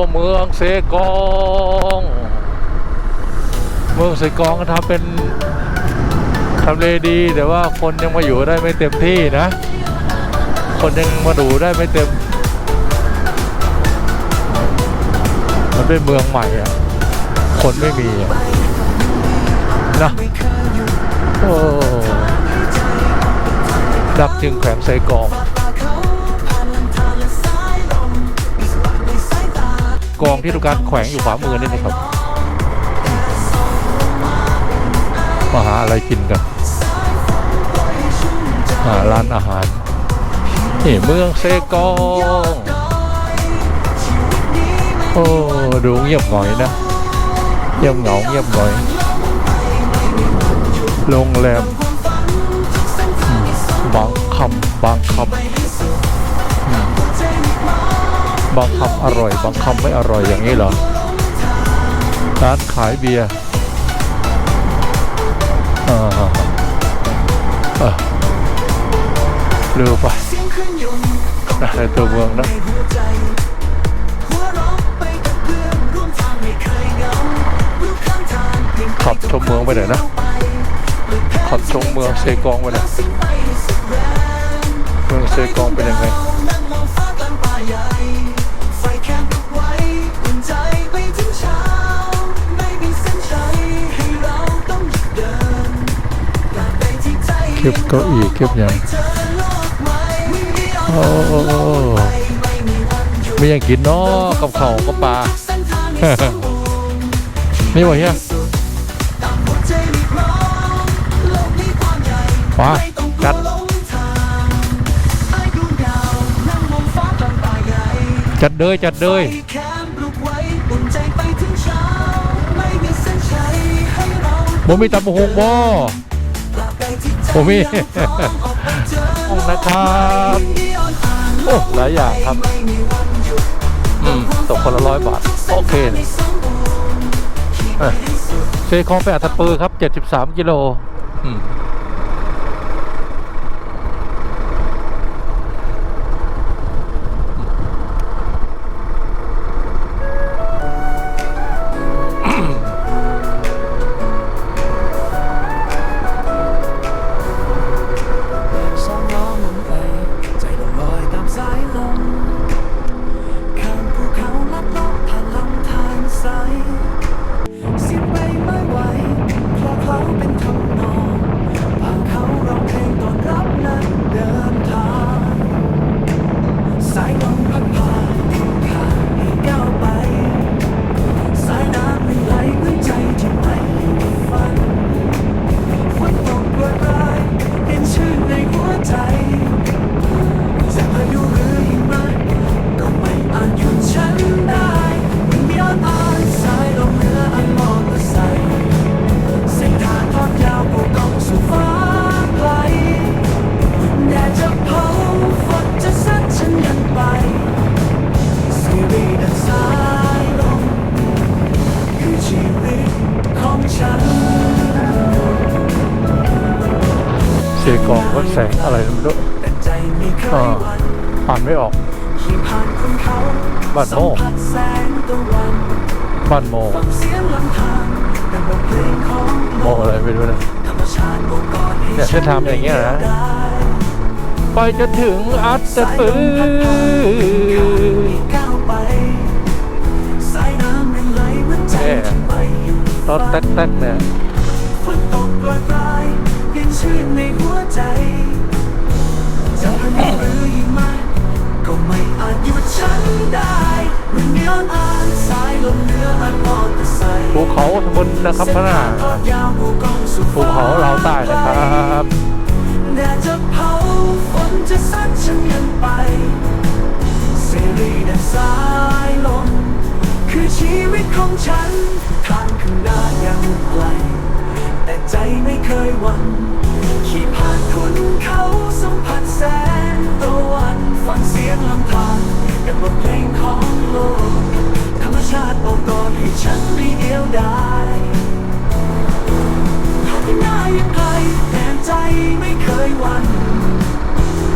ตัวเมืองเซกอง เมืองเซกองก็ทำเป็นทำเลดี แต่ว่าคนยังมาอยู่ได้ไม่เต็มที่นะ คนยังมาดูได้ไม่เต็ม มันเป็นเมืองใหม่อะคนไม่มีอะนะโอ้ดักจึงแขวงไซกอง กองที่ทุกการแขวงอยู่ขวามือนี่นะครับมาหาอะไรกินกันหาร้านอาหารนี่เมืองเซกองโอ้ดูเงียบหน่อยนะเงียบเหงาเงียบหน่อยโรงแรมบางคำบางคำ บางคำอร่อย บางคำไม่อร่อยอย่างนี้เหรอ ร้านขายเบียร์เออเร็วไปนะในตัวเมืองนะขับชมเมืองไปหน่อยนะขับชมเมืองเซกองไปหน่อยเมืองเซกองเป็นยังไง คลิปเก้าอี้คลิปยังโอ้ไม่ยังกินเนาะกับเขาวกับปลานี่วะเฮียว้าจัดจัดเลยจัดเลยบ่มีตำบักหงบ่ ผมมีนะครับโอ้หลายอย่างครับอืมตกคนละร้อยบาท โอเคเลยเซคองไปอัดปือครับ 73 กิโลอืม บ้านโมโมอะไรไม่รู้นะเนี่ยเส้นทางเป็นอย่างเงี้ยนะไปจะถึงอัตตปือเนี่ยรถแต๊กๆเนี่ยฝนตกโปรยปลายเย็นชื่นในหัวใจจะพายุหรือหิมะ ก็ไม่อาจหยุดฉันได้มันย้อนอ่านสายลมเหนืออันมอเตอร์ไซค์ภูเขาบนนะครับข้างหน้าทอดยาวภูกองสู่ภูเขาลาวใต้นะครับแดดจะเผาฝนจะซัดฉันยังไปเสรีแดนสายลมคือชีวิตของฉันทางข้างหน้ายังไกลแต่ใจไม่เคยหวั่นขี่ผ่านคุณเขาสัมผัสแสงตะวันฟังเสีียงลำพังกับบทเพลงของโลกธรรมชาติโอบกอดให้ฉันได้เดียวดายทำไม่ได้ยังไงแต่ใจไม่เคยวัน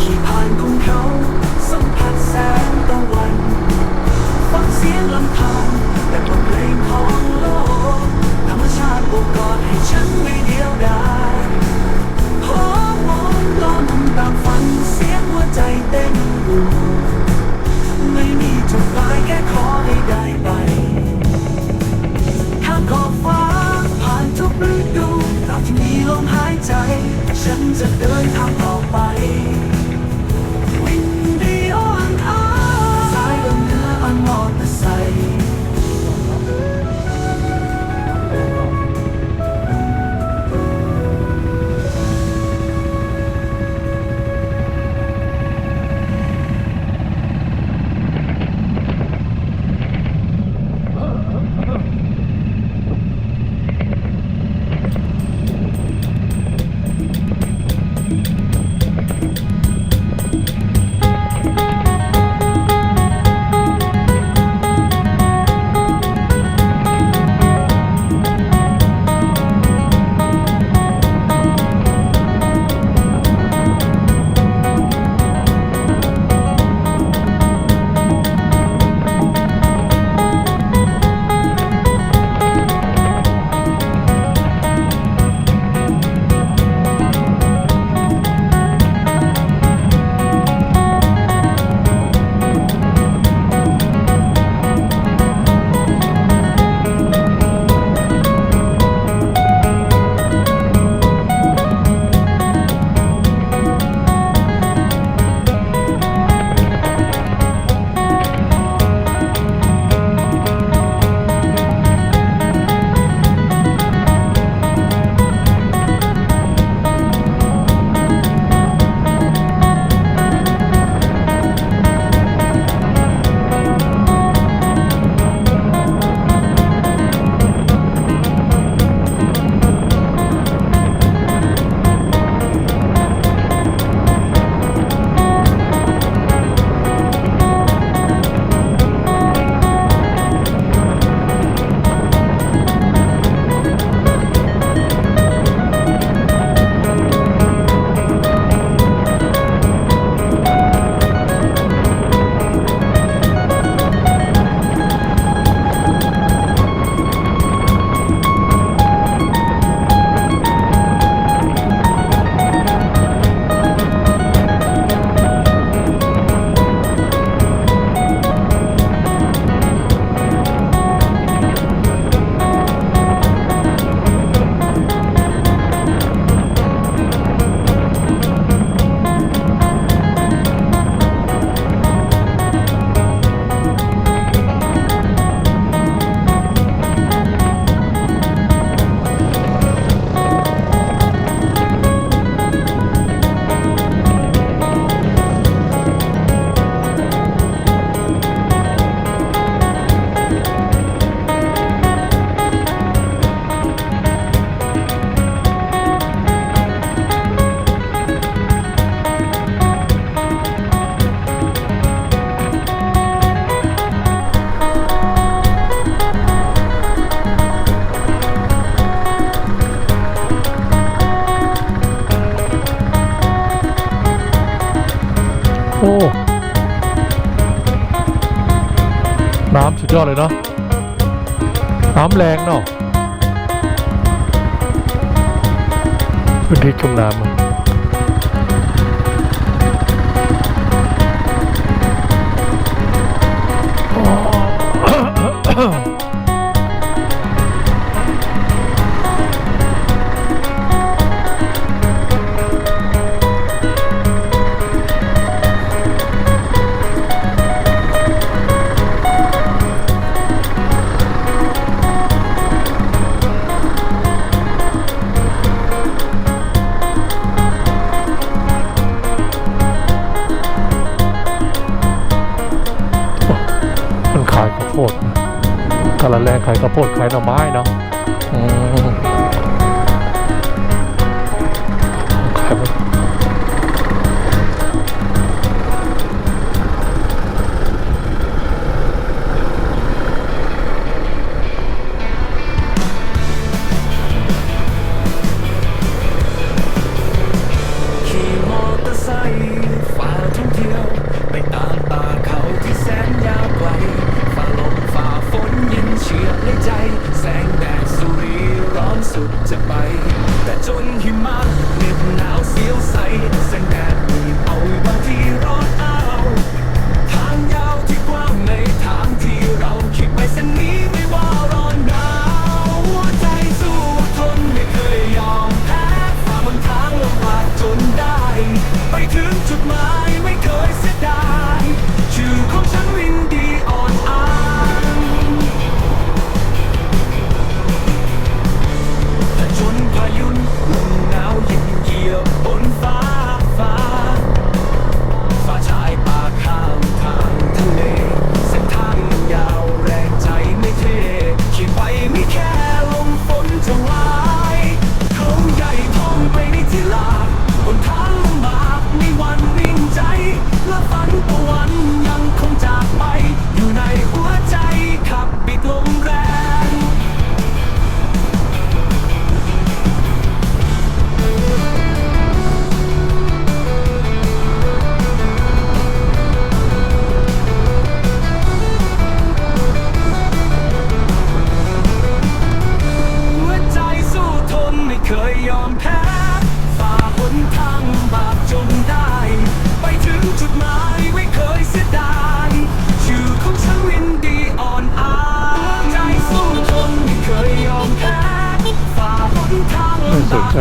ขี่ผ่านของเขาสัมผัสแสงตะวันฟังเสียงลำพังแต่บทเพลงของโลกธรรมชาติโอบกอดให้ฉันไม่เดียวดายโอ้โหลมตามฟังเสียง ใจเต้นอยู่ไม่มีจุดหมายแค่ขอให้ได้ไปข้ามขอบฟ้าผ่านทุกฤดูตอนที่มีลมหายใจ ฉันจะเยอดเลยเนาะน้ำแรงเนาะพื้นที่ชุมน้ำ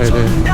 네. 네.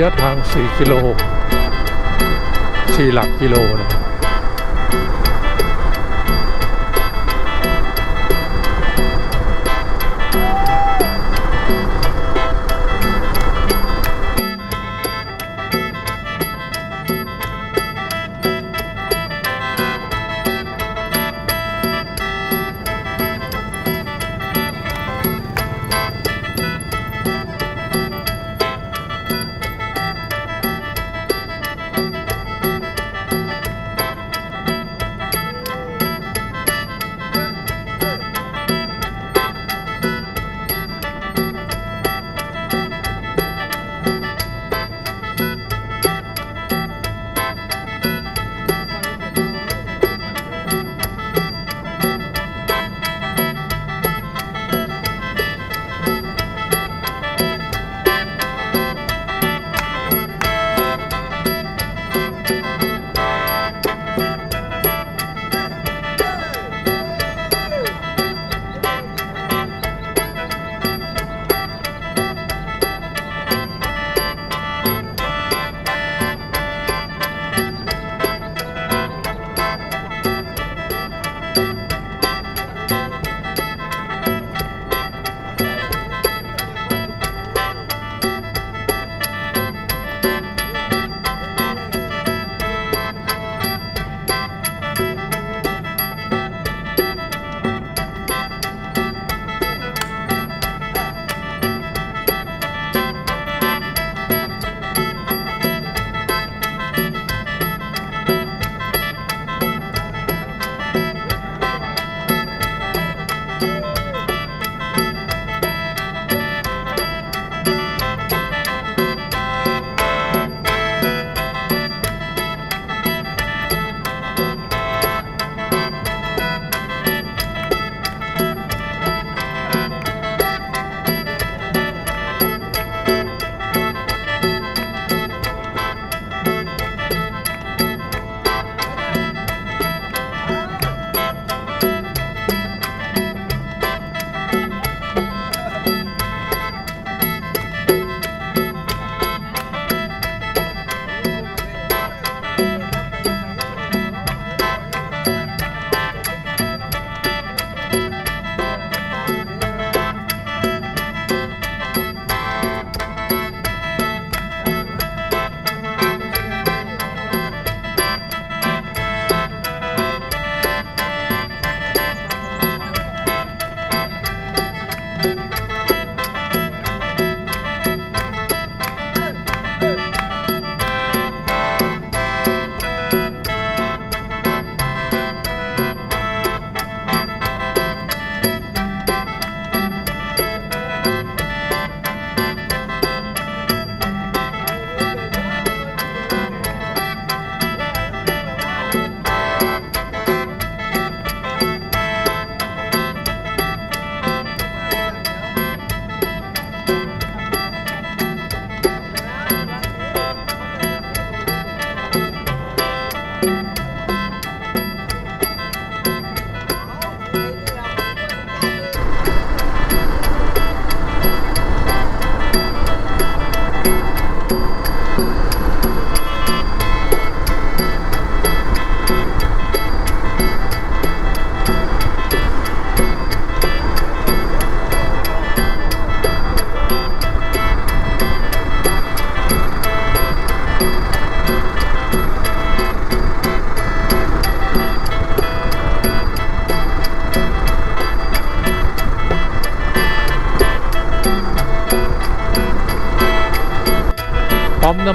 ยะทาง 4 กิโล 4 หลักกิโลนะ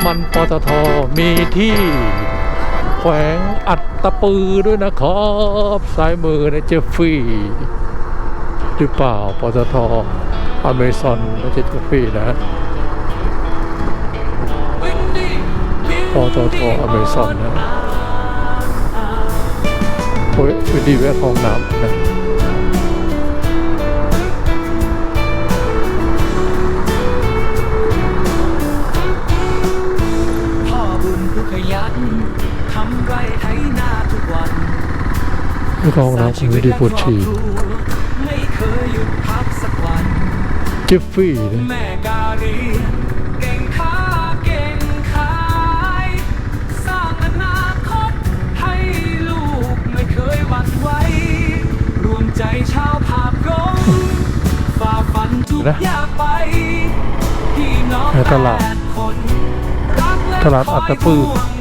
มันปตทมีที่แขวงอัดตะปือด้วยนะครับซ้ายมือนะเจฟฟี่หรือเปล่าปตทอเมซอนในะเจฟฟี่นะปตทอเมซอนนะเฮ้ยวิดีแวะของน้ำนะ ไม่เองน้ำคงไม่ได้ปวดฉี่ดพักสักวัฟฟี่นะแม่การีเก่าเยสร้างตลาดอาเกตืนทุปื้อ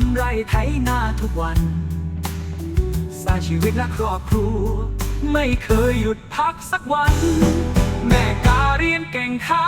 ำไรไถนาทุกวันสร้างชีวิตและครอบครัว ไม่เคยหยุดพักสักวัน แม่กาเรียนเก่งข้า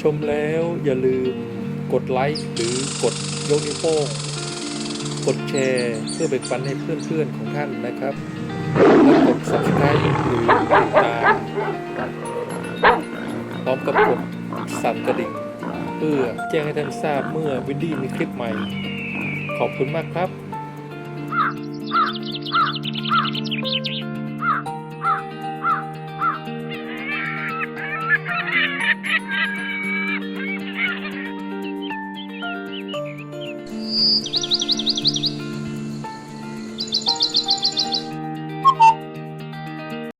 ชมแล้วอย่าลืมกดไลค์หรือกดยกนิ้วโป้งกดแชร์เพื่อแบ่งปันให้เพื่อนๆของท่านนะครับและกด subscribe หรือติดตามพร้อมกับกดสั่นกระดิ่ง เพื่อแจ้งให้ท่านทราบเมื่อวินดี้มีคลิปใหม่ ขอบคุณมากครับ